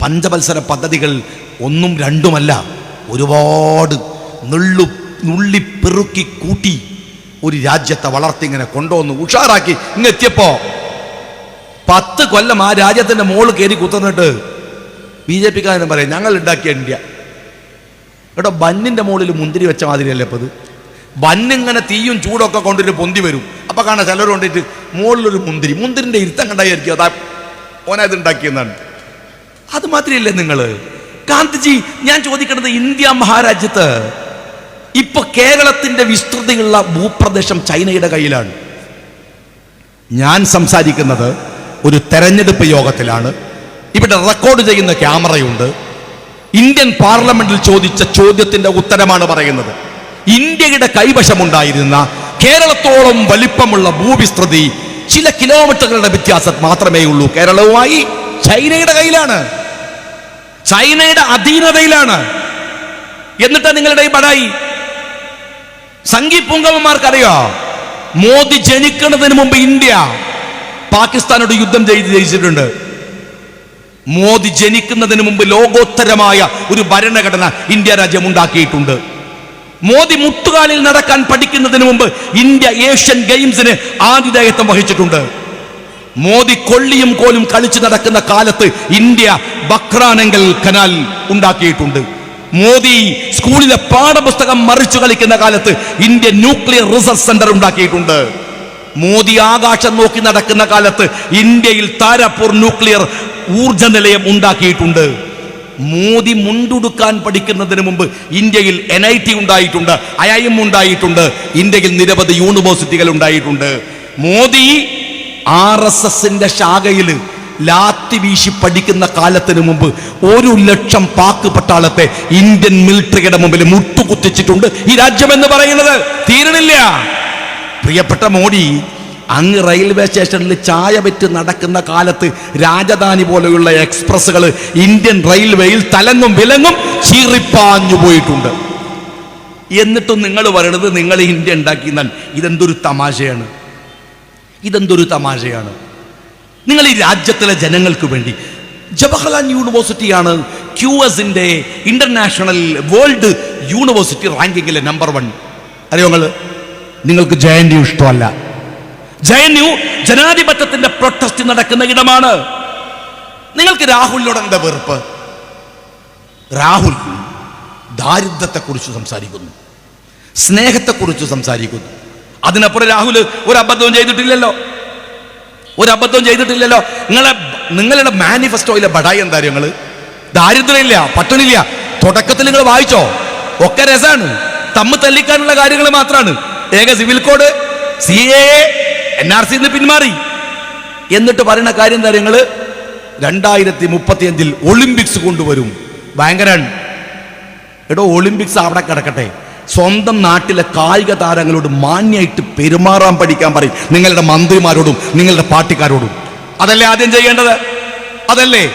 പഞ്ചവത്സര പദ്ധതികൾ ഒന്നും രണ്ടുമല്ല. ഒരുപാട് നുള്ളു നുള്ളി പെറുക്കി കൂട്ടി ഒരു രാജ്യത്തെ വളർത്തി ഇങ്ങനെ കൊണ്ടുവന്ന് ഉഷാറാക്കി. ഇങ്ങെത്തിയപ്പോ പത്ത് കൊല്ലം ആ രാജ്യത്തിന്റെ മോൾ കയറി കുത്തുന്നിട്ട് ബി ജെ പിക്കാരൻ പറയും ഞങ്ങൾ ഉണ്ടാക്കിയ ഇന്ത്യ. കേട്ടോ ബന്നിന്റെ മുകളിൽ മുന്തിരി വെച്ച മാതിരിയല്ലേ ഇപ്പത്? ബന്നിങ്ങനെ തീയും ചൂടൊക്കെ കൊണ്ടിട്ട് പൊന്തി വരും. അപ്പൊ കാണാൻ ചിലർ കൊണ്ടിട്ട് മുകളിലൊരു മുന്തിരി. മുന്തിരിന്റെ ഇരുത്തം കണ്ടായിരിക്കും അതാ ഓനത് ഉണ്ടാക്കിയെന്നാണ്. അത് മാത്രമല്ലേ നിങ്ങൾ ഗാന്ധിജി ഞാൻ ചോദിക്കുന്നത് ഇന്ത്യ മഹാരാജ്യത്ത് ഇപ്പൊ കേരളത്തിന്റെ വിസ്തൃതിയുള്ള ഭൂപ്രദേശം ചൈനയുടെ കയ്യിലാണ്. ഞാൻ സംസാരിക്കുന്നത് ഒരു തെരഞ്ഞെടുപ്പ് യോഗത്തിലാണ്. ഇവിടെ റെക്കോർഡ് ചെയ്യുന്ന ക്യാമറയുണ്ട്. ഇന്ത്യൻ പാർലമെന്റിൽ ചോദിച്ച ചോദ്യത്തിന്റെ ഉത്തരമാണ് പറയുന്നത്. ഇന്ത്യയുടെ കൈവശമുണ്ടായിരുന്ന കേരളത്തോളം വലിപ്പമുള്ള ഭൂവിസ്തൃതി ചില കിലോമീറ്ററുകളുടെ വ്യത്യാസം മാത്രമേ ഉള്ളൂ കേരളവുമായി. ചൈനയുടെ കയ്യിലാണ്. ചൈനയുടെ അധീനതയിലാണ്. എന്നിട്ട് നിങ്ങളുടെ ഈ ബടായി സംഗീ പുങ്കവന്മാർക്കറിയോ മോദി ജനിക്കുന്നതിന് മുമ്പ് ഇന്ത്യ പാകിസ്ഥാനോട് യുദ്ധം ചെയ്ത് ജയിച്ചിട്ടുണ്ട്. മോദി ജനിക്കുന്നതിന് മുമ്പ് ലോകോത്തരമായ ഒരു ഭരണഘടന ഇന്ത്യ രാജ്യം ഉണ്ടാക്കിയിട്ടുണ്ട്. മോദി മുട്ടുകാലിൽ നടക്കാൻ പഠിക്കുന്നതിന് മുമ്പ് ഇന്ത്യ ഏഷ്യൻ ഗെയിംസിന് ആതിഥേയത്വം വഹിച്ചിട്ടുണ്ട്. മോദി കൊള്ളിയും കോലും കളിച്ചു നടക്കുന്ന കാലത്ത് ഇന്ത്യ ബക്രാനങ്കൽ കനാൽ ഉണ്ടാക്കിയിട്ടുണ്ട്. മോദി സ്കൂളിലെ പാഠപുസ്തകം മറിച്ചു കളിക്കുന്ന കാലത്ത് ഇന്ത്യ ന്യൂക്ലിയർ റിസർച്ച് സെന്റർ ഉണ്ടാക്കിയിട്ടുണ്ട്. മോദി ആകാശം നോക്കി നടക്കുന്ന കാലത്ത് ഇന്ത്യയിൽ താരപ്പൂർ ന്യൂക്ലിയർ ഊർജ നിലയം ഉണ്ടാക്കിയിട്ടുണ്ട്. മോദി മുണ്ടുടുക്കാൻ പഠിക്കുന്നതിന് മുമ്പ് ഇന്ത്യയിൽ എൻ ഐ ടി ഉണ്ടായിട്ടുണ്ട് ഐ ഉണ്ടായിട്ടുണ്ട് ഇന്ത്യയിൽ നിരവധി യൂണിവേഴ്സിറ്റികൾ ഉണ്ടായിട്ടുണ്ട്. മോദി ആർ എസ് എസിന്റെ ശാഖയിൽ ലാത്തി വീശി പഠിക്കുന്ന കാലത്തിന് മുമ്പ് ഒരു ലക്ഷം പാക്ക് പട്ടാളത്തെ ഇന്ത്യൻ മിലിറ്ററിയുടെ മുമ്പിൽ മുട്ടുകുത്തിച്ചിട്ടുണ്ട്. ഈ രാജ്യം എന്ന് പറയുന്നത് തീരണില്ല. പ്രിയപ്പെട്ട മോഡി അങ്ങ് റെയിൽവേ സ്റ്റേഷനിൽ ചായ വെറ്റ് നടക്കുന്ന കാലത്ത് രാജധാനി പോലെയുള്ള എക്സ്പ്രസ്സുകൾ ഇന്ത്യൻ റെയിൽവേയിൽ തലങ്ങും വിലങ്ങും ചീറിപ്പാഞ്ഞു പോയിട്ടുണ്ട്. എന്നിട്ടും നിങ്ങൾ പറയണത് നിങ്ങൾ ഇന്ത്യ ഉണ്ടാക്കിയെന്നാൽ ഇതെന്തൊരു തമാശയാണ്. ഇതെന്തൊരു തമാശയാണ്? നിങ്ങൾ ഈ രാജ്യത്തിലെ ജനങ്ങൾക്ക് വേണ്ടി ജവഹർലാൽ യൂണിവേഴ്സിറ്റിയാണ് ക്യു എസിന്റെ ഇന്റർനാഷണൽ വേൾഡ് യൂണിവേഴ്സിറ്റി റാങ്കിങ്ങിലെ നമ്പർ വൺ. അറിയോ നിങ്ങൾ? നിങ്ങൾക്ക് ജെ എൻ യു ഇഷ്ടമല്ല. ജെ എൻ യു ജനാധിപത്യത്തിന്റെ പ്രൊട്ടസ്റ്റ് നടക്കുന്ന ഇടമാണ്. നിങ്ങൾക്ക് രാഹുലിനോട് എന്താ വെറുപ്പ്? രാഹുൽ ദാരിദ്ര്യത്തെക്കുറിച്ച് സംസാരിക്കുന്നു. സ്നേഹത്തെക്കുറിച്ച് സംസാരിക്കുന്നു. അതിനപ്പുറം രാഹുൽ ഒരു അബദ്ധവും ചെയ്തിട്ടില്ലല്ലോ. ഒരു അബദ്ധവും ചെയ്തിട്ടില്ലല്ലോ. നിങ്ങളെ നിങ്ങളുടെ മാനിഫെസ്റ്റോയിലെ ബടായി എന്താ നിങ്ങൾ ദാരിദ്ര്യമില്ല പട്ടണില്ല തുടക്കത്തിൽ നിങ്ങൾ വായിച്ചോ? ഒക്കെ രസമാണ് തമ്മ് തല്ലിക്കാനുള്ള കാര്യങ്ങൾ മാത്രമാണ് ഏക civil code C A N R C പിന്മാറി. എന്നിട്ട് പറയുന്ന കാര്യം എന്താ നിങ്ങൾ രണ്ടായിരത്തി മുപ്പത്തി അഞ്ചിൽ ഒളിമ്പിക്സ് കൊണ്ടുവരും ഭയങ്കരാണ് എടോ ഒളിമ്പിക്സ് അവിടെ കിടക്കട്ടെ സ്വന്തം നാട്ടിലെ കായിക താരങ്ങളോട് മാന്യായിട്ട് പെരുമാറാൻ പഠിക്കാൻ പറയും. നിങ്ങളുടെ മന്ത്രിമാരോടും നിങ്ങളുടെ പാർട്ടിക്കാരോടും. അതല്ലേ ആദ്യം ചെയ്യേണ്ടത്? അതല്ലേ?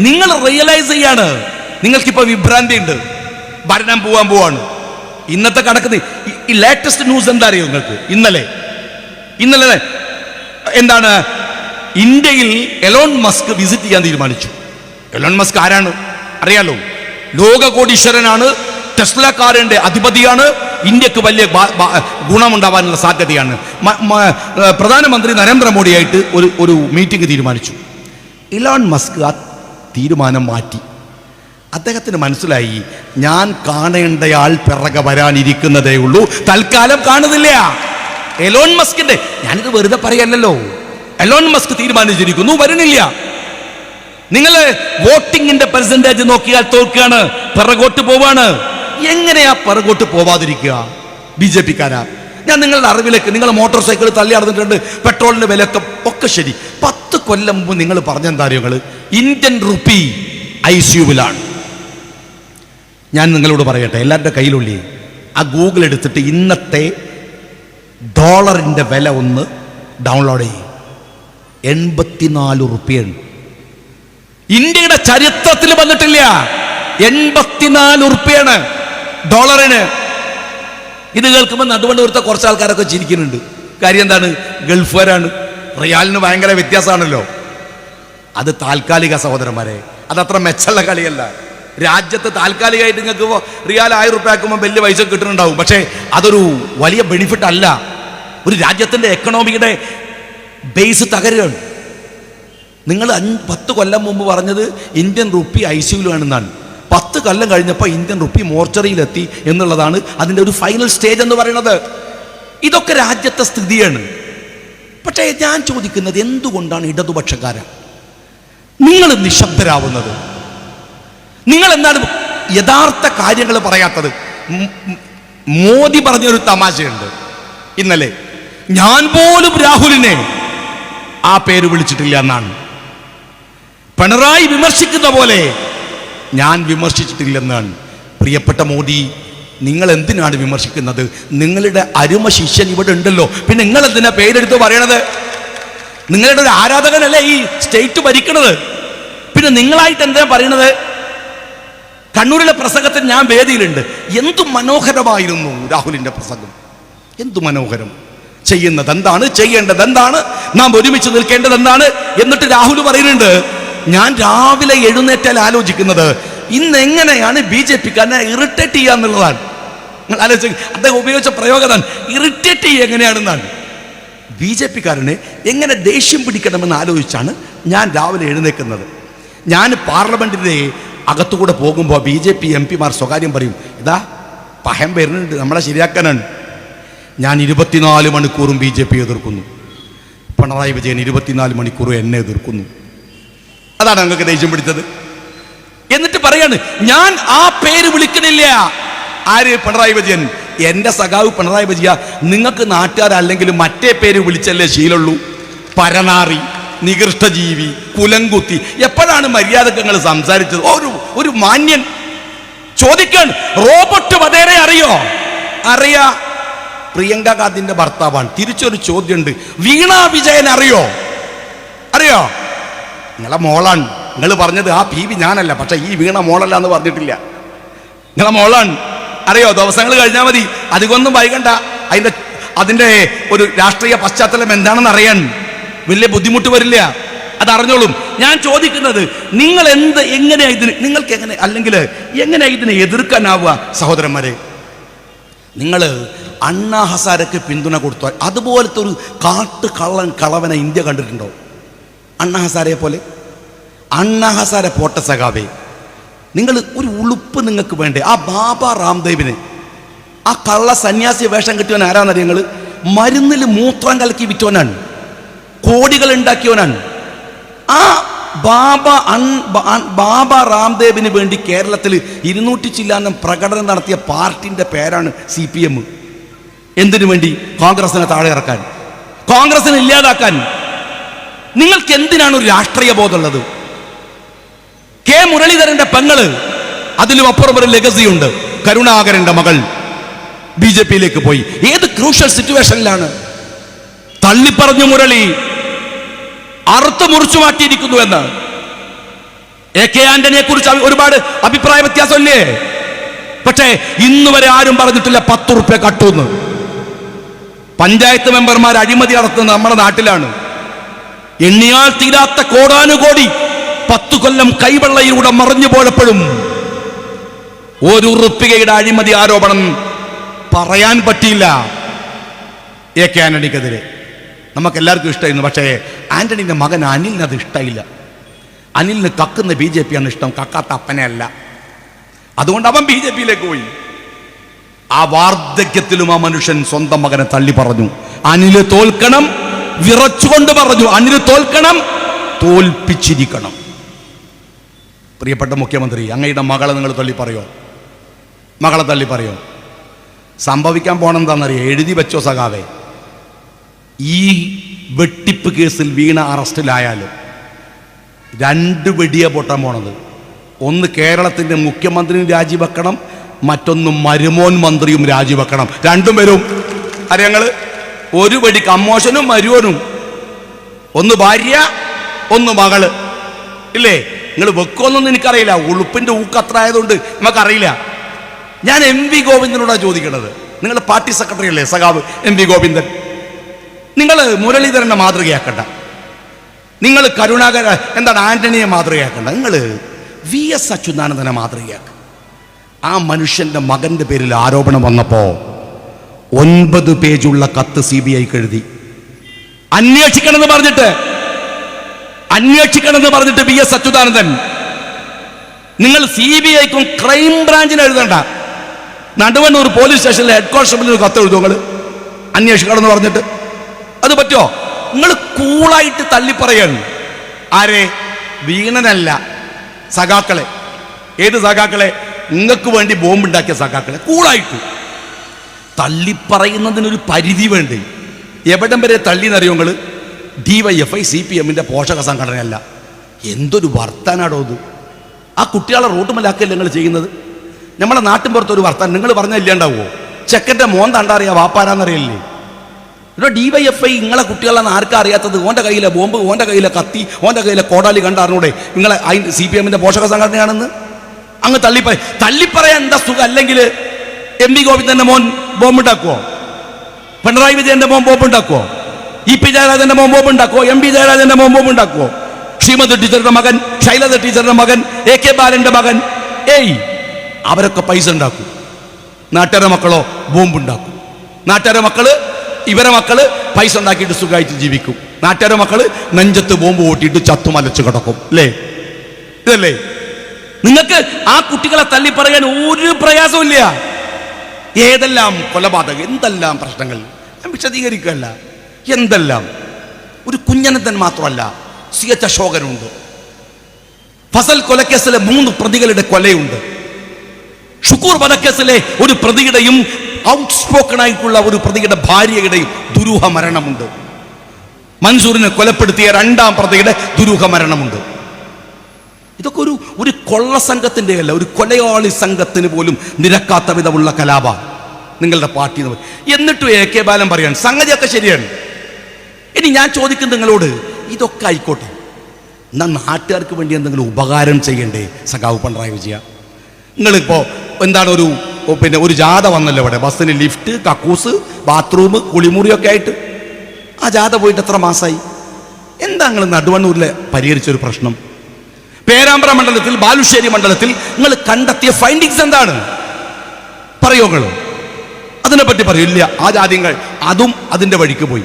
നിങ്ങൾ റിയലൈസ് ചെയ്യാണ്. നിങ്ങൾക്കിപ്പോ വിഭ്രാന്തി ഉണ്ട് ഭരണം പോവാൻ പോവാണ്. ഇന്നത്തെ കണക്ക് ഈ ലേറ്റസ്റ്റ് ന്യൂസ് എന്താ അറിയോ നിങ്ങൾക്ക്? ഇന്നലെ. ഇന്നലെ എന്താണ്? ഇന്ത്യയിൽ എലോൺ മസ്ക് വിസിറ്റ് ചെയ്യാൻ തീരുമാനിച്ചു. എലോൺ മസ്ക് ആരാണ്? അറിയാലോ. ലോക കോടീശ്വരനാണ് ടെസ്ല കാറിന്റെ അധിപതിയാണ്. ഇന്ത്യയ്ക്ക് വലിയ ഗുണമുണ്ടാവാനുള്ള സാധ്യതയാണ്. പ്രധാനമന്ത്രി നരേന്ദ്രമോദിയായിട്ട് ഒരു ഒരു മീറ്റിംഗ് തീരുമാനിച്ചു. ഇലോൺ മസ്ക് ആ തീരുമാനം മാറ്റി. അദ്ദേഹത്തിന് മനസ്സിലായി ഞാൻ കാണേണ്ടയാൾ പിറകെ വരാനിരിക്കുന്നതേ ഉള്ളൂ. തൽക്കാലം കാണുന്നില്ല. എലോൺ മസ്കിന്റെ ഞാനിത് വെറുതെ പറയല്ലോ എലോൺ മസ്ക് തീരുമാനിച്ചിരിക്കുന്നു വരുന്നില്ല. നിങ്ങൾ വോട്ടിങ്ങിന്റെ പെർസെന്റേജ് നോക്കിയാൽ തോൽക്കുകയാണ് പിറകോട്ട് പോവാണ്. എങ്ങനെയാ പിറകോട്ട് പോവാതിരിക്കുക? ബി ജെ പിക്കാരാ. ഞാൻ നിങ്ങളുടെ അറിവിലേക്ക് നിങ്ങൾ മോട്ടോർ സൈക്കിൾ തള്ളി നടന്നിട്ടുണ്ട് പെട്രോളിന്റെ വിലയൊക്കെ ഒക്കെ ശരി. പത്ത് കൊല്ലം മുമ്പ് നിങ്ങൾ പറഞ്ഞെന്താ നിങ്ങൾ ഇന്ത്യൻ റുപ്പി ഐ സിയുവിലാണ് ഞാൻ നിങ്ങളോട് പറയട്ടെ എല്ലാവരുടെ കയ്യിലുള്ളി. ആ ഗൂഗിൾ എടുത്തിട്ട് ഇന്നത്തെ ഡോളറിന്റെ വില ഒന്ന് ഡൗൺലോഡ് ചെയ്യും. എൺപത്തിനാല് റുപ്യാണ്. ഇന്ത്യയുടെ ചരിത്രത്തിൽ വന്നിട്ടില്ല. എൺപത്തിനാല് ഉറുപ്പ്യാണ് ഡോളറിന്. ഇത് കേൾക്കുമ്പോൾ നടുവണ്ണൂരത്തെ കുറച്ച് ആൾക്കാരൊക്കെ ചിരിക്കുന്നുണ്ട്. കാര്യം എന്താണ്? ഗൾഫുകാരാണ്. റിയാലിന് ഭയങ്കര വ്യത്യാസമാണല്ലോ. അത് താൽക്കാലിക സഹോദരന്മാരെ. അതത്ര മെച്ചമുള്ള കളിയല്ല. രാജ്യത്ത് താൽക്കാലികമായിട്ട് നിങ്ങൾക്ക് റിയാൽ ആയിരം റുപ്യ ആക്കുമ്പോൾ വലിയ പൈസ കിട്ടുന്നുണ്ടാവും. പക്ഷേ അതൊരു വലിയ ബെനിഫിറ്റ് അല്ല. ഒരു രാജ്യത്തിന്റെ എക്കണോമിയുടെ ബേസ് തകരുകയാണ്. നിങ്ങൾ അഞ്ച് പത്ത് കൊല്ലം മുമ്പ് പറഞ്ഞത് ഇന്ത്യൻ റുപ്പി ഐ സിയുലാണെന്നാണ് പത്ത് കൊല്ലം കഴിഞ്ഞപ്പോൾ ഇന്ത്യൻ റുപ്പി മോർച്ചറിയിലെത്തി എന്നുള്ളതാണ് അതിന്റെ ഒരു ഫൈനൽ സ്റ്റേജ് എന്ന് പറയുന്നത്. ഇതൊക്കെ രാജ്യത്തെ സ്ഥിതിയാണ്. പക്ഷേ ഞാൻ ചോദിക്കുന്നത് എന്തുകൊണ്ടാണ് ഇടതുപക്ഷക്കാരൻ? നിങ്ങൾ നിശബ്ദരാവുന്നത്. നിങ്ങൾ എന്താണ് യഥാർത്ഥ കാര്യങ്ങൾ പറയാത്തത്? മോദി പറഞ്ഞൊരു തമാശയുണ്ട്. ഇന്നലെ ഞാൻ പോലും രാഹുലിനെ ആ പേര് വിളിച്ചിട്ടില്ല എന്നാണ്. പിണറായി വിമർശിക്കുന്ന പോലെ ഞാൻ വിമർശിച്ചിട്ടില്ലെന്നാണ്. പ്രിയപ്പെട്ട മോദി നിങ്ങൾ എന്തിനാണ് വിമർശിക്കുന്നത്? നിങ്ങളുടെ അരുമ ശിഷ്യൻ ഇവിടെ ഉണ്ടല്ലോ. പിന്നെ നിങ്ങൾ എന്തിനാ പേരെടുത്ത് പറയണത്? നിങ്ങളുടെ ഒരു ആരാധകനല്ലേ ഈ സ്റ്റേറ്റ് ഭരിക്കണത്? പിന്നെ നിങ്ങളായിട്ട് എന്താ പറയണത്? കണ്ണൂരിലെ പ്രസംഗത്തിൽ ഞാൻ വേദിയിലുണ്ട്. എന്തു മനോഹരമായിരുന്നു രാഹുലിന്റെ പ്രസംഗം? എന്തു മനോഹരം? ചെയ്യുന്നത് എന്താണ്? ചെയ്യേണ്ടത് എന്താണ്? നാം ഒരുമിച്ച് നിൽക്കേണ്ടത് എന്താണ്? എന്നിട്ട് രാഹുൽ പറയുന്നുണ്ട് ഞാൻ രാവിലെ എഴുന്നേറ്റാൽ ആലോചിക്കുന്നത് ഇന്ന് എങ്ങനെയാണ് ബി ജെ പിക്കാരനെ ഇറിറ്റേറ്റ് ചെയ്യുക എന്നുള്ളതാണ്. നിങ്ങൾ ആലോചിച്ച് അദ്ദേഹം ഉപയോഗിച്ച പ്രയോഗതാണ് ഇറിറ്റേറ്റ് ചെയ്യുക എങ്ങനെയാണെന്നാണ്. ബി ജെ പിക്കാരനെ എങ്ങനെ ദേഷ്യം പിടിക്കണമെന്ന് ആലോചിച്ചാണ് ഞാൻ രാവിലെ എഴുന്നേക്കുന്നത്. ഞാൻ പാർലമെന്റിന്റെ അകത്തുകൂടെ പോകുമ്പോൾ ബി ജെ പി എം പിമാർ സ്വകാര്യം പറയും ഇതാ പഹം വരുന്നുണ്ട് നമ്മളെ ശരിയാക്കാനാണ്. ഞാൻ ഇരുപത്തിനാല് മണിക്കൂറും ബി ജെ പി എതിർക്കുന്നു. പിണറായി വിജയൻ ഇരുപത്തിനാല് മണിക്കൂറും എന്നെ എതിർക്കുന്നു. അതാണ് നിങ്ങൾക്ക് ദേഷ്യം പിടിച്ചത്. എന്നിട്ട് പറയാണ് ഞാൻ ആ പേര് വിളിക്കണില്ല ആര്? പിണറായി വിജയൻ. എന്റെ സഖാവ് പിണറായി വിജയ നിങ്ങൾക്ക് നാട്ടുകാരല്ലെങ്കിലും മറ്റേ പേര് വിളിച്ചല്ലേ ശീലുള്ളൂ പരനാറി നികൃഷ്ടജീവി കുലങ്കുത്തി എപ്പോഴാണ് മര്യാദക്കങ്ങൾ സംസാരിച്ചത്? ഒരു ഒരു മാന്യൻ. ചോദിക്കാൻ റോബർട്ട് വധേരെ അറിയോ? അറിയാ. പ്രിയങ്ക ഗാന്ധിന്റെ ഭർത്താവാണ്. തിരിച്ചൊരു ചോദ്യമുണ്ട്. വീണാ വിജയൻ അറിയോ? അറിയോ? നിങ്ങളെ മോളാണ്. നിങ്ങൾ പറഞ്ഞത് ആ പി വി ഞാനല്ല. പക്ഷേ ഈ വീണ മോളല്ല എന്ന് പറഞ്ഞിട്ടില്ല. നിങ്ങളെ മോളാണ്. അറിയോ? ദിവസങ്ങൾ കഴിഞ്ഞാൽ മതി. അധികമൊന്നും വൈകണ്ട. അതിന്റെ അതിന്റെ ഒരു രാഷ്ട്രീയ പശ്ചാത്തലം എന്താണെന്ന് അറിയാൻ വലിയ ബുദ്ധിമുട്ട് വരില്ല. അത് അറിഞ്ഞോളും ഞാൻ ചോദിക്കുന്നത് നിങ്ങൾ എന്ത് എങ്ങനെയാ ഇതിന് നിങ്ങൾക്ക് എങ്ങനെ അല്ലെങ്കിൽ എങ്ങനെയാ ഇതിനെ എതിർക്കാനാവുക സഹോദരന്മാരെ? നിങ്ങൾ അണ്ണാ ഹസാരക്ക് പിന്തുണ കൊടുത്തു അതുപോലത്തെ ഒരു കാട്ട് കള്ളൻ കളവനെ ഇന്ത്യ കണ്ടിട്ടുണ്ടോ? അണ്ണാ ഹസാരയെ പോലെ. അണ്ണാ ഹസാര പോട്ട സഖാവേ നിങ്ങൾ ഒരു ഉളുപ്പ് നിങ്ങൾക്ക് വേണ്ടേ? ആ ബാബ റാംദേവിന് ആ കള്ള സന്യാസി വേഷം കിട്ടിയവൻ ആരാന്നറിയ നിങ്ങൾ മരുന്നിൽ മൂത്രം കലക്കി വിറ്റവനാണ്. കോടികൾ ഉണ്ടാക്കിയവനാണ്. ആ ബാബ അൺ ബാബ രാംദേവിന് വേണ്ടി കേരളത്തിൽ ഇരുന്നൂറ്റി ചില്ലാനം പ്രകടനം നടത്തിയ പാർട്ടിന്റെ പേരാണ് സി പി എം. എന്തിനു വേണ്ടി? കോൺഗ്രസിനെ താഴെ ഇറക്കാൻ. കോൺഗ്രസിനെ ഇല്ലാതാക്കാൻ. നിങ്ങൾക്ക് എന്തിനാണ് ഒരു രാഷ്ട്രീയ ബോധമുള്ളത്? കെ മുരളീധരന്റെ പെങ്ങൾ അതിലും അപ്പുറം ഒരു ലെഗസിയുണ്ട്. കരുണാകരന്റെ മകൾ ബി ജെ പിയിലേക്ക് പോയി. ഏത് ക്രൂഷ്യൽ സിറ്റുവേഷനിലാണ്? തള്ളിപ്പറഞ്ഞു മുരളി അറുത്ത് മുറിച്ചു മാറ്റിയിരിക്കുന്നു എന്ന്. എ കെ ആന്റണിയെ കുറിച്ച് ഒരുപാട് അഭിപ്രായ വ്യത്യാസമല്ലേ? പക്ഷേ ഇന്ന് വരെ ആരും പറഞ്ഞിട്ടില്ല പത്ത് റുപ്യ കട്ടൂന്ന്. പഞ്ചായത്ത് മെമ്പർമാർ അഴിമതി നടത്തുന്നത് നമ്മുടെ നാട്ടിലാണ്. എണ്ണിയാൽ തീരാത്ത കോടാനുകോടി പത്തു കൊല്ലം കൈവെള്ളയിലൂടെ മറിഞ്ഞു പോയപ്പോഴും ഒരു റുപ്പികയുടെ അഴിമതി ആരോപണം പറയാൻ പറ്റിയില്ല. എ കെ ആന്റണിക്കെതിരെ. നമുക്ക് എല്ലാവർക്കും ഇഷ്ടമായിരുന്നു. പക്ഷേ ആന്റണിന്റെ മകൻ അനിലിന് അത് ഇഷ്ടമില്ല അനിലിന് കക്കുന്ന ബി ജെ പിയാണ് ഇഷ്ടം. കക്കാത്ത അപ്പനെ അല്ല അതുകൊണ്ട് അവൻ ബി ജെ പിയിലേക്ക് പോയി. ആ വാർദ്ധക്യത്തിലും ആ മനുഷ്യൻ സ്വന്തം മകനെ തള്ളി പറഞ്ഞു. അനിൽ തോൽക്കണം വിറച്ചുകൊണ്ട് പറഞ്ഞു അനിൽ തോൽക്കണം തോൽപ്പിച്ചിരിക്കണം. പ്രിയപ്പെട്ട മുഖ്യമന്ത്രി അങ്ങയുടെ മകളെ നിങ്ങൾ തള്ളി പറയോ? മകളെ തള്ളി പറയോ? സംഭവിക്കാൻ പോണെന്താണെന്നറിയോ എഴുതി വെച്ചോ സഖാവേ. ഈ വെട്ടിപ്പ് കേസിൽ വീണ അറസ്റ്റിലായാലും രണ്ട് വെടിയ പൊട്ടാൻ പോണത്. ഒന്ന് കേരളത്തിന്റെ മുഖ്യമന്ത്രിയും രാജിവെക്കണം മറ്റൊന്ന് മരുമോൻ മന്ത്രിയും രാജിവെക്കണം. രണ്ടും വരും. അറിയങ്ങൾ ഒരു വടി കമ്മോഷനും മരുവനും. ഒന്ന് ഭാര്യ ഒന്ന് മകൾ. ഇല്ലേ? നിങ്ങൾ വെക്കുമെന്നൊന്നും എനിക്കറിയില്ല. ഉളുപ്പിന്റെ ഊക്ക് അത്ര ആയതുകൊണ്ട് നമുക്കറിയില്ല. ഞാൻ എം വി ഗോവിന്ദനോടാണ് ചോദിക്കുന്നത് നിങ്ങൾ പാർട്ടി സെക്രട്ടറി അല്ലേ സഖാവ് എം വി ഗോവിന്ദൻ? നിങ്ങൾ മുരളീധരനെ മാതൃകയാക്കണ്ട. നിങ്ങൾ കരുണാകര എന്താണ് ആന്റണിയെ മാതൃകയാക്കണ്ട. നിങ്ങൾ വി എസ് അച്യുതാനന്ദനെ മാതൃകയാക്കുക ആ മനുഷ്യന്റെ മകന്റെ പേരിൽ ആരോപണം വന്നപ്പോ ഒൻപത് പേജുള്ള കത്ത് സി ബി ഐക്ക് എഴുതി. അന്വേഷിക്കണമെന്ന് പറഞ്ഞിട്ട് അന്വേഷിക്കണമെന്ന് പറഞ്ഞിട്ട് വി എസ് അച്യുതാനന്ദൻ നിങ്ങൾ സി ബി ഐക്കും ക്രൈം ബ്രാഞ്ചിന് എഴുതണ്ട. നടുവണ്ണൂർ പോലീസ് സ്റ്റേഷനിലെ ഹെഡ് കോൺസ്റ്റബിളിന് ഒരു കത്ത് എഴുതും നിങ്ങൾ അന്വേഷിക്കണം എന്ന് പറഞ്ഞിട്ട്. അത് പറ്റോ നിങ്ങൾ കൂളായിട്ട് തള്ളിപ്പറയാണ്. ആരെ? വീണനല്ല. സഖാക്കളെ. ഏത് സഖാക്കളെ? നിങ്ങൾക്ക് വേണ്ടി ബോംബുണ്ടാക്കിയ സഖാക്കളെ. കൂളായിട്ട് തള്ളിപ്പറയുന്നതിനൊരു പരിധി വേണ്ടേ? എവിടം വരെ തള്ളിയെന്നറിയോ നിങ്ങൾ D Y F I C P എമ്മിന്റെ പോഷക സംഘടനയല്ല. എന്തൊരു വർത്താനാടോ ഇത്? ആ കുട്ടികളെ റോട്ടുമല്ലാക്കല്ലേ നിങ്ങൾ ചെയ്യുന്നത്? നമ്മളെ നാട്ടിൻ പുറത്തൊരു വർത്താനം നിങ്ങൾ പറഞ്ഞാൽ ഇല്ലാണ്ടാവുമോ ചെക്കന്റെ മോൻ തണ്ടറിയാ വാപ്പാരാന്നറിയില്ലേ ഇവിടെ ഡി വൈ എഫ് ഐ നിങ്ങളെ കുട്ടികളാണ് ആർക്കാ അറിയാത്തത്? ഓന്റെ കയ്യിലെ ബോംബ് ഓന്റെ കയ്യിലെ കത്തി ഓന്റെ കയ്യിലെ കോടാലി കണ്ടാറിനൂടെ നിങ്ങളെ അതിന് സി പി എമ്മിന്റെ പോഷക സംഘടനയാണെന്ന്? അങ്ങ് തള്ളിപ്പറ തള്ളിപ്പറയാൻ എന്താ സുഖം? അല്ലെങ്കിൽ എം വി ഗോവിന്ദന്റെ മോൻ ബോംബുണ്ടാക്കുവോ? പിണറായി വിജയന്റെ മോൻ ബോംബുണ്ടാക്കുവോ? ഇ പി ജയരാജന്റെ മോൻ ബോംബുണ്ടാക്കുവോ? എം പി ജയരാജന്റെ മോൻ ബോംബുണ്ടാക്കുവോ? ശ്രീമതി ടീച്ചറുടെ മകൻ ശൈലജ ടീച്ചറുടെ മകൻ എ കെ ബാലന്റെ മകൻ ഏയ് അവരൊക്കെ പൈസ ഉണ്ടാക്കും. നാട്ടുകാരുടെ മക്കളോ ബോംബുണ്ടാക്കും. നാട്ടുകാരുടെ മക്കൾ ഇവരെ മക്കൾ പൈസ ഉണ്ടാക്കിയിട്ട് സുഖമായിട്ട് ജീവിക്കും. നാട്ടുകാരുടെ മക്കൾ നെഞ്ചത്ത് ബോംബ് ഓട്ടിയിട്ട് ചത്തുമലച്ച് കിടക്കും. അല്ലേ? ഇതല്ലേ? നിങ്ങൾക്ക് ആ കുട്ടികളെ തള്ളി പറയാൻ ഒരു പ്രയാസമില്ല ഏതെല്ലാം കൊലപാതകം എന്തെല്ലാം പ്രശ്നങ്ങൾ? ഞാൻ വിശദീകരിക്കുകയല്ല. എന്തെല്ലാം? ഒരു കുഞ്ഞനന്തൻ മാത്രമല്ല സി എച്ച് അശോകനുണ്ട്. ഫസൽ കൊലക്കേസിലെ മൂന്ന് പ്രതികളുടെ കൊലയുണ്ട്. ഷുക്കൂർ വധക്കേസിലെ ഒരു പ്രതിയുടെയും ഔട്ട്സ്പോക്കൺ ആയിട്ടുള്ള ഒരു പ്രതിയുടെ ഭാര്യയുടെയും ദുരൂഹ മരണമുണ്ട്. മൻസൂറിനെ കൊലപ്പെടുത്തിയ രണ്ടാം പ്രതിയുടെ ദുരൂഹ മരണമുണ്ട്. ഇതൊക്കെ ഒരു ഒരു കൊള്ള സംഘത്തിന്റെ അല്ല ഒരു കൊലയാളി സംഘത്തിന് പോലും നിരക്കാത്ത വിധമുള്ള കലാപ നിങ്ങളുടെ പാർട്ടി എന്ന്. എന്നിട്ടും എ കെ ബാലൻ പറയാണ് സംഗതിയൊക്കെ ശരിയാണ്. ഇനി ഞാൻ ചോദിക്കും നിങ്ങളോട് ഇതൊക്കെ ആയിക്കോട്ടെ. എന്നാ നാട്ടുകാർക്ക് വേണ്ടി എന്തെങ്കിലും ഉപകാരം ചെയ്യണ്ടേ സഖാവ് പിണറായി വിജയ? നിങ്ങളിപ്പോ എന്താണ് ഒരു പിന്നെ ഒരു ജാഥ വന്നല്ലോ ഇവിടെ. ബസ്സിന് ലിഫ്റ്റ് കക്കൂസ് ബാത്റൂം കുളിമുറിയൊക്കെ ആയിട്ട്. ആ ജാഥ പോയിട്ട് എത്ര മാസമായി എന്താ നിങ്ങൾ നടുവണ്ണൂരിലെ പരിഹരിച്ചൊരു പ്രശ്നം? പേരാമ്പ്ര മണ്ഡലത്തിൽ ബാലുശ്ശേരി മണ്ഡലത്തിൽ നിങ്ങൾ കണ്ടെത്തിയ ഫൈൻഡിങ്സ് എന്താണ്? പറയോ അതിനെപ്പറ്റി പറയില്ല ആ ജാതിങ്ങൾ അതും അതിന്റെ വഴിക്ക് പോയി.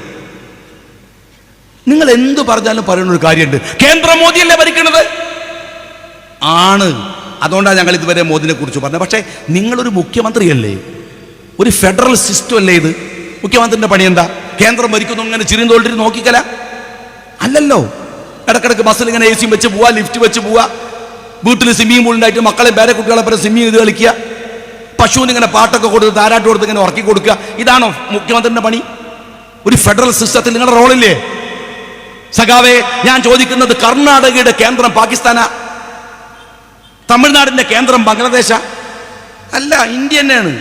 നിങ്ങൾ എന്ത് പറഞ്ഞാലും പറയുന്ന ഒരു കാര്യമുണ്ട്. കേന്ദ്ര മോദിയല്ലേ ഭരിക്കുന്നത്? ആണ്. അതുകൊണ്ടാണ് ഞങ്ങൾ ഇതുവരെ മോദിനെ കുറിച്ച് പറഞ്ഞത്. പക്ഷേ നിങ്ങളൊരു മുഖ്യമന്ത്രിയല്ലേ? ഒരു ഫെഡറൽ സിസ്റ്റം അല്ലേ ഇത്? മുഖ്യമന്ത്രിന്റെ പണി എന്താ? കേന്ദ്രം ഭരിക്കുന്നു ഇങ്ങനെ ചിരിയും തോൽട്ടിരി നോക്കിക്കല? അല്ലല്ലോ. ഇടക്കിടക്ക് ബസ്സിൽ ഇങ്ങനെ എ സിയും വെച്ച് പോവാ ലിഫ്റ്റ് വെച്ച് പോവാ. വീട്ടിൽ സ്വിമ്മിംഗ് ഉണ്ടായിട്ട് മക്കളെ പേരെ കുട്ടികളെ പോലെ സ്വിമ്മിങ് ചെയ്ത് കളിക്കുക. പശുവിന് ഇങ്ങനെ പാട്ടൊക്കെ കൊടുത്ത് താരാട്ട് കൊടുത്ത് ഇങ്ങനെ ഉറക്കി കൊടുക്കുക. ഇതാണോ മുഖ്യമന്ത്രിന്റെ പണി? ഒരു ഫെഡറൽ സിസ്റ്റത്തിൽ നിങ്ങളുടെ റോളില്ലേ? സഖാവേ ഞാൻ ചോദിക്കുന്നത് കർണാടകയുടെ കേന്ദ്രം പാകിസ്ഥാന? തമിഴ്നാടിന്റെ കേന്ദ്രം ബംഗ്ലാദേശ? അല്ല ഇന്ത്യ തന്നെയാണ്.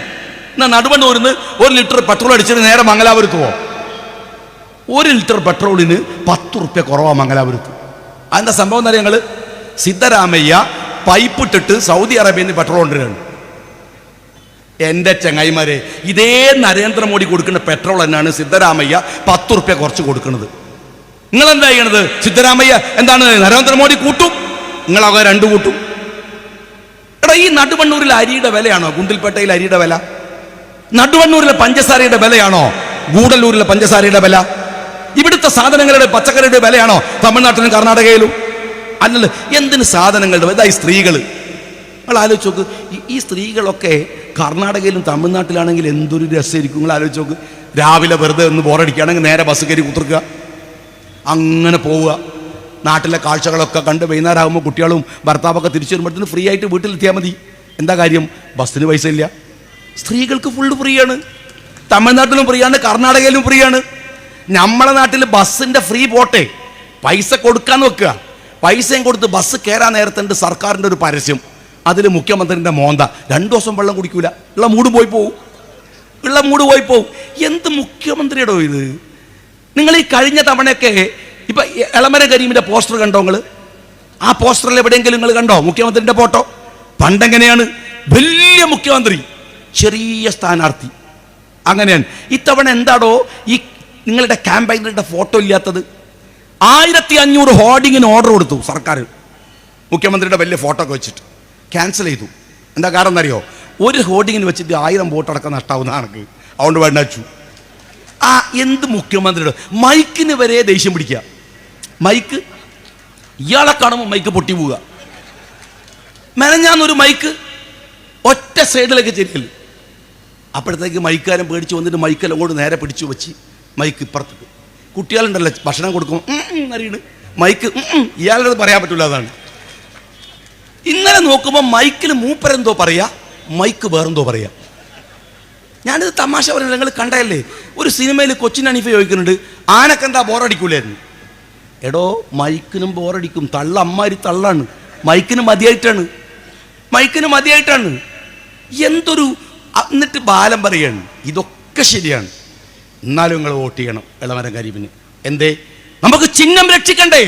എന്നാ നടുവണ്ണൂരിന്ന് ഒരു ലിറ്റർ പെട്രോൾ അടിച്ചിട്ട് നേരെ മംഗലാപുരത്ത് പോവാം ഒരു ലിറ്റർ പെട്രോളിന് പത്ത് റുപ്യ കുറവാ മംഗലാപുരത്ത്. അതിന്റെ സംഭവം എന്താ ഞങ്ങൾ സിദ്ധരാമയ്യ പൈപ്പ് ഇട്ടിട്ട് സൗദി അറേബ്യയിൽ നിന്ന് പെട്രോൾ കൊണ്ടുവരികയാണ്. എന്റെ ചങ്ങായിമാരെ ഇതേ നരേന്ദ്രമോദി കൊടുക്കുന്ന പെട്രോൾ തന്നെയാണ് സിദ്ധരാമയ്യ പത്ത് റുപ്യ കുറച്ച് കൊടുക്കുന്നത്. നിങ്ങൾ എന്താ ചെയ്യണത്? സിദ്ധരാമയ്യ എന്താണ് നരേന്ദ്രമോദി കൂട്ടും? നിങ്ങളാകെ രണ്ട് കൂട്ടും. എടാ ഈ നടുവണ്ണൂരിൽ അരിയുടെ വിലയാണോ? ഗുണ്ടിൽപേട്ടയിൽ അരിയുടെ വില? നടുവണ്ണൂരിലെ പഞ്ചസാരയുടെ വിലയാണോ? ഗൂഡല്ലൂരിലെ പഞ്ചസാരയുടെ വില? ഇവിടുത്തെ സാധനങ്ങളുടെ പച്ചക്കറിയുടെ വിലയാണോ? തമിഴ്നാട്ടിലും കർണാടകയിലും? അല്ലല്ലോ എന്തിന് സാധനങ്ങളുടെ ഈ സ്ത്രീകൾ നിങ്ങൾ ആലോചിച്ച് നോക്ക് ഈ സ്ത്രീകളൊക്കെ കർണാടകയിലും തമിഴ്നാട്ടിലാണെങ്കിൽ എന്തൊരു രസമായിരിക്കും? നിങ്ങൾ ആലോചിച്ച് നോക്ക്. രാവിലെ വെറുതെ ഒന്ന് ബോറടിക്കുകയാണെങ്കിൽ നേരെ ബസ് കയറി കുത്തിർക്കുക. അങ്ങനെ പോവുക. നാട്ടിലെ കാഴ്ചകളൊക്കെ കണ്ട് വൈകുന്നേരമാകുമ്പോൾ കുട്ടികളും ഭർത്താവൊക്കെ തിരിച്ചു വരുമ്പോഴത്തേന് ഫ്രീ ആയിട്ട് വീട്ടിലെത്തിയാൽ മതി. എന്താ കാര്യം? ബസ്സിന് പൈസ ഇല്ല. സ്ത്രീകൾക്ക് ഫുൾ ഫ്രീ ആണ് തമിഴ്നാട്ടിലും ഫ്രീ ആണ് കർണാടകയിലും ഫ്രീ ആണ് നമ്മളെ നാട്ടിൽ ബസ്സിന്റെ ഫ്രീ പോട്ടെ. പൈസ കൊടുക്കാൻ വെക്കുക പൈസയും കൊടുത്ത് ബസ് കയറാൻ നേരത്തുണ്ട് സർക്കാരിന്റെ ഒരു പരസ്യം. അതിൽ മുഖ്യമന്ത്രിന്റെ മോന്ത. രണ്ടു ദിവസം വെള്ളം കുടിക്കൂല. ഉള്ള മൂട് പോയി പോവും. ഉള്ള മൂട് പോയി പോവും. എന്ത് മുഖ്യമന്ത്രിയുടെ ഇത്? നിങ്ങൾ ഈ കഴിഞ്ഞ തവണയൊക്കെ ഇപ്പം എളമര കരീമിന്റെ പോസ്റ്റർ കണ്ടോ നിങ്ങൾ ആ പോസ്റ്ററിൽ എവിടെയെങ്കിലും നിങ്ങൾ കണ്ടോ? മുഖ്യമന്ത്രിന്റെ ഫോട്ടോ? പണ്ടെങ്ങനെയാണ്? വലിയ മുഖ്യമന്ത്രി ചെറിയ സ്ഥാനാർത്ഥി. അങ്ങനെയാണ്. ഇത്തവണ എന്താടോ ഈ നിങ്ങളുടെ ക്യാമ്പയിനറുടെ ഫോട്ടോ ഇല്ലാത്തത്? ആയിരത്തി അഞ്ഞൂറ് ഹോർഡിങ്ങിന് ഓർഡർ കൊടുത്തു സർക്കാർ മുഖ്യമന്ത്രിയുടെ വലിയ ഫോട്ടോ ഒക്കെ വെച്ചിട്ട്. ക്യാൻസൽ ചെയ്തു. എന്താ കാരണം എന്നറിയോ? ഒരു ഹോർഡിങ്ങിന് വെച്ചിട്ട് ആയിരം വോട്ടടക്കം നഷ്ടാവുന്ന അതുകൊണ്ട് വേണ്ടു ആ എന്ത് മുഖ്യമന്ത്രിയുടെ മൈക്കിന് വരെ ദേഷ്യം പിടിക്കുക. മൈക്ക്? ഇയാളെ കാണുമ്പോൾ മൈക്ക് പൊട്ടി പോവുക. മെനഞ്ഞാന്നൊരു മൈക്ക്. ഒറ്റ സൈഡിലേക്ക് ചെരിക്കൽ അപ്പോഴത്തേക്ക് മൈക്കാരൻ പേടിച്ച് വന്നിട്ട് മൈക്കെല്ലാം കൊണ്ട് നേരെ പിടിച്ചു വെച്ച് മൈക്ക് ഇപ്പുറത്തേക്ക് കുട്ടികളുണ്ടല്ലോ ഭക്ഷണം കൊടുക്കും അറിയണ് മൈക്ക് ഇയാളുടെ പറയാൻ പറ്റില്ല അതാണ്. ഇന്നലെ നോക്കുമ്പോൾ മൈക്കിൽ മൂപ്പരെന്തോ പറയാ മൈക്ക് വേറെന്തോ പറയാ. ഞാനിത് തമാശ പറയുന്നത് നിങ്ങൾ കണ്ടല്ലേ ഒരു സിനിമയിൽ കൊച്ചിൻ അനീഫ ചോദിക്കുന്നുണ്ട് ആനക്കെന്താ ബോറടിക്കൂലായിരുന്നു എടോ മൈക്കിനും ബോറടിക്കും. തള്ള അമ്മാരി തള്ളാണ്. മൈക്കിന് മതിയായിട്ടാണ്. മൈക്കിന് മതിയായിട്ടാണ്. എന്തൊരു എന്നിട്ട് ബാലം പറയാണ് ഇതൊക്കെ ശരിയാണ്. എന്നാലും നിങ്ങൾ വോട്ട് ചെയ്യണം ഇളമരം കരീബിന് എന്തേ? നമുക്ക് ചിഹ്നം രക്ഷിക്കണ്ടേ?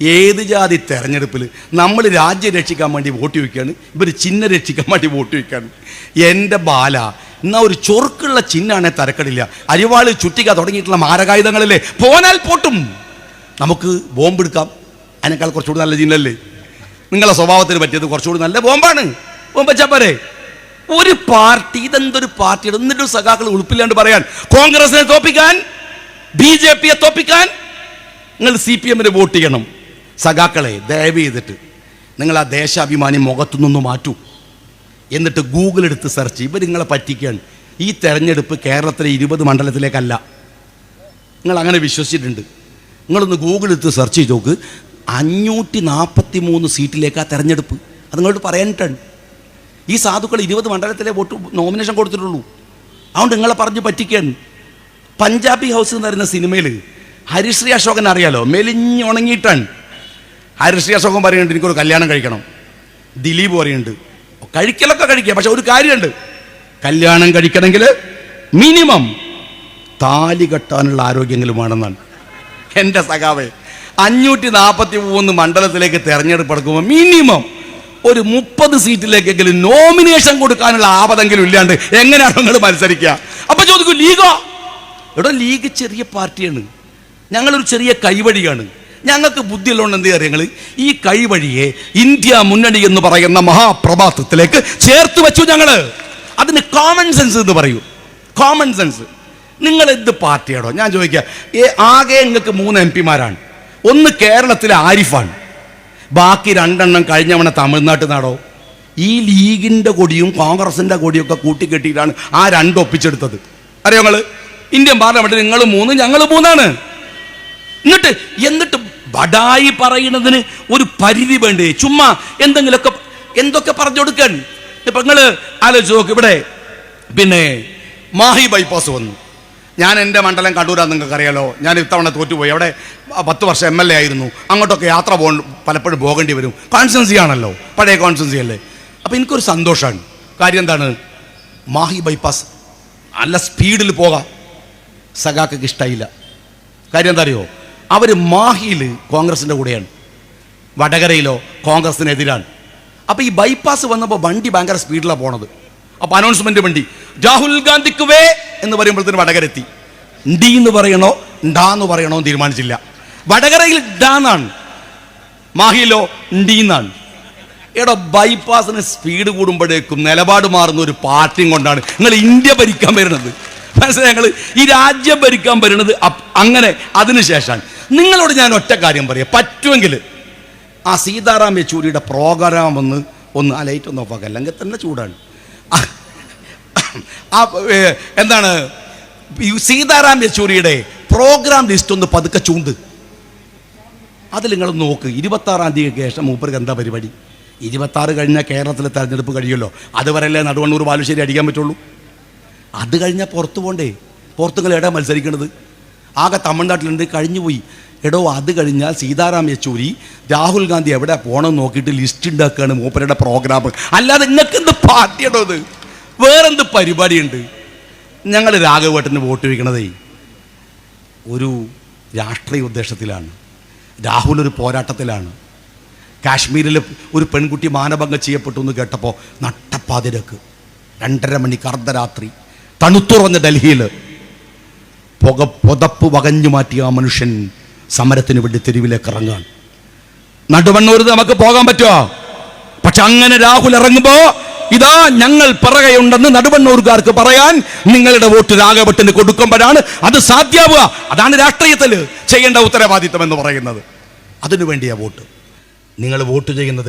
ഏത് ജാതി തെരഞ്ഞെടുപ്പിൽ നമ്മൾ രാജ്യം രക്ഷിക്കാൻ വേണ്ടി വോട്ട് ചോദിക്കുകയാണ് ഇവർ ചിഹ്നം രക്ഷിക്കാൻ വേണ്ടി വോട്ട് ചോദിക്കുകയാണ്. എന്റെ ബാല എന്നാ ഒരു ചൊറുക്കുള്ള ചിഹ്നാണെ തരക്കടില്ല അരിവാൾ ചുറ്റിക തുടങ്ങിയിട്ടുള്ള മാരകായുധങ്ങളല്ലേ പോനാൽ പോട്ടും. നമുക്ക് ബോംബെടുക്കാം അതിനേക്കാൾ കുറച്ചുകൂടി നല്ല ചിഹ്നല്ലേ? നിങ്ങളെ സ്വഭാവത്തിന് പറ്റിയത് കുറച്ചുകൂടി നല്ല ബോംബാണ്. ബോംബ് ഒരു പാർട്ടി ഇതെന്തൊരു പാർട്ടിയുടെ എന്നിട്ട് സഖാക്കൾ ഉൾപ്പില്ലാണ്ട് പറയാൻ കോൺഗ്രസിനെ തോപ്പിക്കാൻ ബി ജെ പിയെ തോപ്പിക്കാൻ നിങ്ങൾ സി പി എമ്മിന് വോട്ട് ചെയ്യണം. സഖാക്കളെ ദയവ് ചെയ്തിട്ട് നിങ്ങൾ ആ ദേശാഭിമാനി മുഖത്തു നിന്ന് മാറ്റൂ. എന്നിട്ട് ഗൂഗിൾ എടുത്ത് സെർച്ച് ഇവർ നിങ്ങളെ പറ്റിക്കുകയാണ്. ഈ തെരഞ്ഞെടുപ്പ് കേരളത്തിലെ ഇരുപത് മണ്ഡലത്തിലേക്കല്ല. നിങ്ങൾ അങ്ങനെ വിശ്വസിച്ചിട്ടുണ്ട്. നിങ്ങളൊന്ന് ഗൂഗിൾ എടുത്ത് സെർച്ച് ചെയ്ത് നോക്ക്. അഞ്ഞൂറ്റി നാൽപ്പത്തി മൂന്ന് സീറ്റിലേക്കാ തെരഞ്ഞെടുപ്പ്. അത് നിങ്ങളോട് പറയാനിട്ടാണ്. ഈ സാധുക്കൾ ഇരുപത് മണ്ഡലത്തിലെ വോട്ട് നോമിനേഷൻ കൊടുത്തിട്ടുള്ളൂ. അതുകൊണ്ട് നിങ്ങളെ പറഞ്ഞ് പറ്റിക്കുകയാണ്. പഞ്ചാബി ഹൗസ് എന്ന് പറയുന്ന സിനിമയിൽ ഹരിശ്രീ അശോകൻ അറിയാലോ? മെലിഞ്ഞുണങ്ങിയിട്ടാണ് ഹരിശ്രീ അശോകൻ പറയുന്നുണ്ട് എനിക്കൊരു കല്യാണം കഴിക്കണം. ദിലീപ് പറയുന്നുണ്ട് കഴിക്കലൊക്കെ കഴിക്കുക പക്ഷെ ഒരു കാര്യമുണ്ട്. കല്യാണം കഴിക്കണമെങ്കിൽ മിനിമം താലി കെട്ടാനുള്ള ആരോഗ്യങ്ങളും വേണമെന്നാണ് എന്റെ സഖാവേ അഞ്ഞൂറ്റി നാൽപ്പത്തി മൂന്ന് മണ്ഡലത്തിലേക്ക് തെരഞ്ഞെടുപ്പ് എടുക്കുമ്പോൾ മിനിമം ഒരു മുപ്പത് സീറ്റിലേക്കെങ്കിലും നോമിനേഷൻ കൊടുക്കാനുള്ള ആപതെങ്കിലും ഇല്ലാണ്ട് എങ്ങനെയാണ് നിങ്ങൾ മത്സരിക്കുക? അപ്പൊ ചോദിക്കും ലീഗോ? ഇവിടെ ലീഗ് ചെറിയ പാർട്ടിയാണ്. ഞങ്ങളൊരു ചെറിയ കൈവഴിയാണ് ഞങ്ങൾക്ക് ബുദ്ധിയുള്ളതുകൊണ്ട് എന്ത് കാര്യങ്ങൾ ഈ കൈവഴിയെ ഇന്ത്യ മുന്നണി എന്ന് പറയുന്ന മഹാപ്രഭാതത്തിലേക്ക് ചേർത്ത് വെച്ചു ഞങ്ങൾ അതിന് കോമൺ സെൻസ് എന്ന് പറയൂ. കോമൺ സെൻസ് നിങ്ങൾ എന്ത് പാർട്ടിയാണോ ഞാൻ ചോദിക്കുക ഏ ആകെ നിങ്ങൾക്ക് മൂന്ന് എം പിമാരാണ്. ഒന്ന് കേരളത്തിലെ ആരിഫാണ്. ബാക്കി രണ്ടെണ്ണം കഴിഞ്ഞവണ തമിഴ്നാട്ടിൽ നാടോ ഈ ലീഗിന്റെ കൊടിയും കോൺഗ്രസിന്റെ കൊടിയും ഒക്കെ കൂട്ടിക്കെട്ടിയിട്ടാണ് ആ രണ്ട് ഒപ്പിച്ചെടുത്തത്. അറിയോ നിങ്ങൾ ഇന്ത്യൻ പാർലമെന്റിൽ നിങ്ങൾ മൂന്ന് ഞങ്ങൾ മൂന്നാണ്. എന്നിട്ട് എന്നിട്ട് ബഡായി പറയുന്നതിന് ഒരു പരിധി വേണ്ടേ? ചുമ്മാ എന്തെങ്കിലുമൊക്കെ എന്തൊക്കെ പറഞ്ഞു കൊടുക്കാൻ? ഇപ്പൊ നിങ്ങൾ ആലോചിച്ച് നോക്ക് ഇവിടെ. പിന്നെ മാഹി ബൈപ്പാസ് വന്നു. ഞാൻ എന്റെ മണ്ഡലം കണ്ണൂരാന്ന് നിങ്ങൾക്ക് അറിയാലോ ഞാൻ ഇത്തവണ തോറ്റുപോയി. അവിടെ പത്ത് വർഷം എം എൽ എ ആയിരുന്നു. അങ്ങോട്ടൊക്കെ യാത്ര പോ പലപ്പോഴും പോകേണ്ടി വരും. കോൺസ്റ്റൻസി ആണല്ലോ. പഴയ കോൺസ്റ്റൻസി അല്ലേ? അപ്പം എനിക്കൊരു സന്തോഷമാണ് കാര്യം എന്താണ്? മാഹി ബൈപ്പാസ് നല്ല സ്പീഡിൽ പോകാം. സഖാക്കൾക്ക് ഇഷ്ടമായില്ല കാര്യം എന്താ അറിയോ? അവർ മാഹിയിൽ കോൺഗ്രസിന്റെ കൂടെയാണ്. വടകരയിലോ കോൺഗ്രസിനെതിരാണ് അപ്പോൾ ഈ ബൈപ്പാസ് വന്നപ്പോൾ വണ്ടി ഭയങ്കര സ്പീഡിലാണ് പോണത്. അപ്പോൾ അനൗൺസ്മെന്റ് വണ്ടി രാഹുൽ ഗാന്ധിക്ക് വേ എന്ന് പറയുമ്പോഴത്തേന് വടകര എത്തി ഡി എന്ന് പറയണോ ഡാ എന്ന് പറയണോ തീരുമാനിച്ചില്ല. വടകരയിൽ ഡാ എന്നാണ് മാഹിയിലോ ഡി എന്നാണ്. എടോ ബൈപ്പാസിന് സ്പീഡ് കൂടുമ്പോഴേക്കും നിലപാട് മാറുന്ന ഒരു പാർട്ടിയും കൊണ്ടാണ് നിങ്ങൾ ഇന്ത്യ ഭരിക്കാൻ വരുന്നത്. മനസ്സിലായി ഞങ്ങൾ ഈ രാജ്യം ഭരിക്കാൻ വരുന്നത് അങ്ങനെ അതിനുശേഷമാണ് നിങ്ങളോട് ഞാൻ ഒറ്റ കാര്യം പറയാം. പറ്റുമെങ്കിൽ ആ സീതാറാം യെച്ചൂരിയുടെ പ്രോഗ്രാം ഒന്ന് ഒന്ന് ആ ലൈറ്റ് ഒന്ന് ഓഫാക്കുക അല്ലെങ്കിൽ തന്നെ ചൂടാണ്. ആ- എന്താണ്? സീതാറാം യെച്ചൂരിയുടെ പ്രോഗ്രാം ലിസ്റ്റ് ഒന്ന് പതുക്കെ ചൂണ്ട്. അതിൽ നിങ്ങൾ നോക്ക്. ഇരുപത്താറാം തീയതിക്ക് ശേഷം മൂപ്പർക്ക് എന്താ പരിപാടി? ഇരുപത്താറ് കഴിഞ്ഞാൽ കേരളത്തിലെ തെരഞ്ഞെടുപ്പ് കഴിയുമല്ലോ. അതുവരല്ലേ നടുവണ്ണൂർ ബാലുശ്ശേരി അടിക്കാൻ പറ്റുള്ളൂ? അത് കഴിഞ്ഞാൽ പുറത്ത് പോണ്ടേ? പുറത്തുങ്ങൾ എവിടെ മത്സരിക്കണത്? ആകെ തമിഴ്നാട്ടിലുണ്ട് കഴിഞ്ഞുപോയി. എടോ അത് കഴിഞ്ഞാൽ സീതാറാം യെച്ചൂരി രാഹുൽ ഗാന്ധി എവിടെ പോകണം നോക്കിയിട്ട് ലിസ്റ്റ് ഉണ്ടാക്കുകയാണ് മൂപ്പരുടെ പ്രോഗ്രാം അല്ലാതെ നിങ്ങൾക്ക് എന്ത് പാർട്ടിയാണോ അത് വേറെന്ത് പരിപാടിയുണ്ട്? ഞങ്ങൾ രാഘവേട്ടന് വോട്ട് വയ്ക്കണതേ ഒരു രാഷ്ട്രീയ ഉദ്ദേശത്തിലാണ്. രാഹുൽ ഒരു പോരാട്ടത്തിലാണ്. കാശ്മീരിൽ ഒരു പെൺകുട്ടി മാനഭംഗം ചെയ്യപ്പെട്ടു എന്ന് കേട്ടപ്പോൾ നട്ടപ്പാതിരക്ക്. രണ്ടര മണി അർദ്ധരാത്രി. തണുത്തുറഞ്ഞ ഡൽഹിയിൽ പുക പുതപ്പ് വകഞ്ഞു മാറ്റിയ ആ മനുഷ്യൻ സമരത്തിന് വേണ്ടി തെരുവിലേക്ക് ഇറങ്ങാൻ നടുവണ്ണൂർ നമുക്ക് പോകാൻ പറ്റുമോ? പക്ഷെ അങ്ങനെ രാഹുൽ ഇറങ്ങുമ്പോ ഇതാ ഞങ്ങൾ പിറകെയുണ്ടെന്ന് നടുവണ്ണൂർക്കാർക്ക് പറയാൻ നിങ്ങളുടെ വോട്ട് രാഘവട്ടിന് കൊടുക്കുമ്പോഴാണ് അത് സാധ്യാവുക. അതാണ് രാഷ്ട്രീയത്തിൽ ചെയ്യേണ്ട ഉത്തരവാദിത്തം എന്ന് പറയുന്നത്. അതിനു വേണ്ടിയാ വോട്ട്. നിങ്ങൾ വോട്ട് ചെയ്യുന്നത്